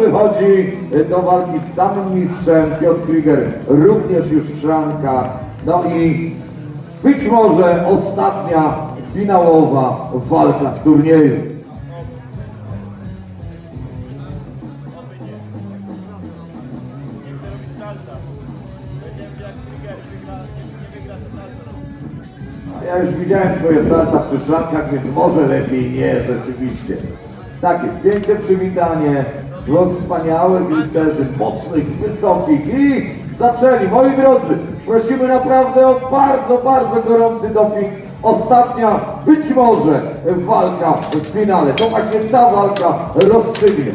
Wychodzi do walki z samym mistrzem Piotr Krieger, również już w szrankach. No i być może ostatnia finałowa walka w turnieju. A Ja już widziałem twoje salta przy szlankach, więc może lepiej nie, rzeczywiście. Tak jest, piękne przywitanie, dwóch wspaniałych rycerzy, mocnych, wysokich i zaczęli. Moi drodzy, prosimy naprawdę o bardzo, bardzo gorący doping. Ostatnia, być może, walka w finale. To właśnie ta walka rozstrzygnie.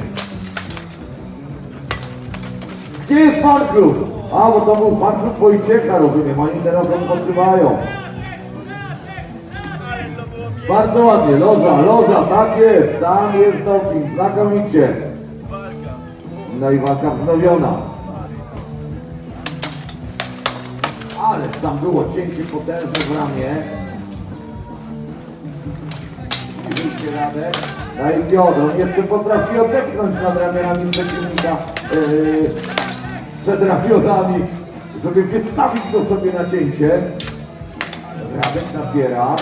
Gdzie jest fan klub? A, bo to był fan klub Wojciecha, rozumiem, oni teraz odpoczywają. Bardzo ładnie, loża, loża, tak jest, tam jest doping, znakomicie. No i walka wznowiona. Ależ tam było cięcie potężne w ramię. Widzicie radę? No i Piotr, on jeszcze potrafi odepchnąć nad ramionami przeciwnika, yy, przed ramionami, żeby wystawić go sobie na cięcie. Radek nabiera.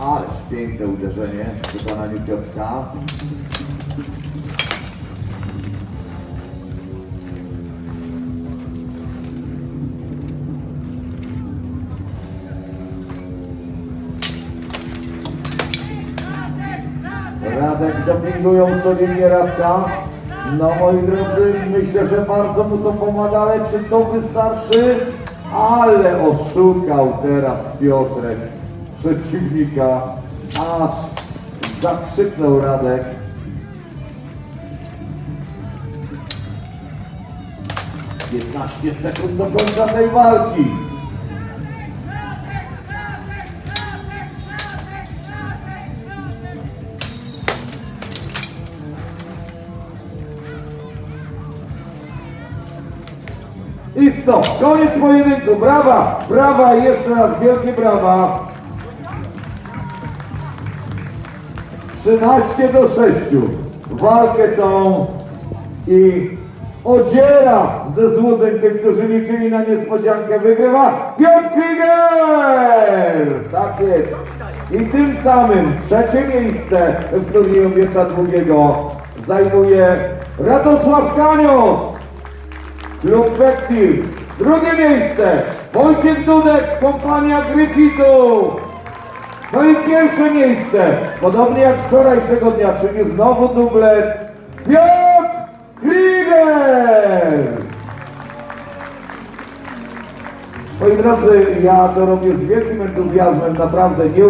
Ależ piękne uderzenie w wykonaniu Piotrka. Radek dopingują sobie Nieradka. No moi drodzy, myślę, że bardzo mu to pomaga, ale czy to wystarczy? Ale oszukał teraz Piotrek przeciwnika, aż zakrzyknął Radek. Piętnaście sekund do końca tej walki. I stop, koniec pojedynku, brawa, brawa jeszcze raz wielkie brawa. 13 do 6. Walkę tą i odziera ze złudzeń tych, którzy liczyli na niespodziankę. Wygrywa Piotr Krieger! Tak jest. I tym samym trzecie miejsce w turnieju miecza długiego zajmuje Radosław Kanios. Klub Tekstil. Drugie miejsce Wojciech Dudek, kompania Gryfitu. No i pierwsze miejsce, podobnie jak wczorajszego dnia, czyli znowu dublet, Piotr Krieger! Moi drodzy, ja to robię z wielkim entuzjazmem, naprawdę nie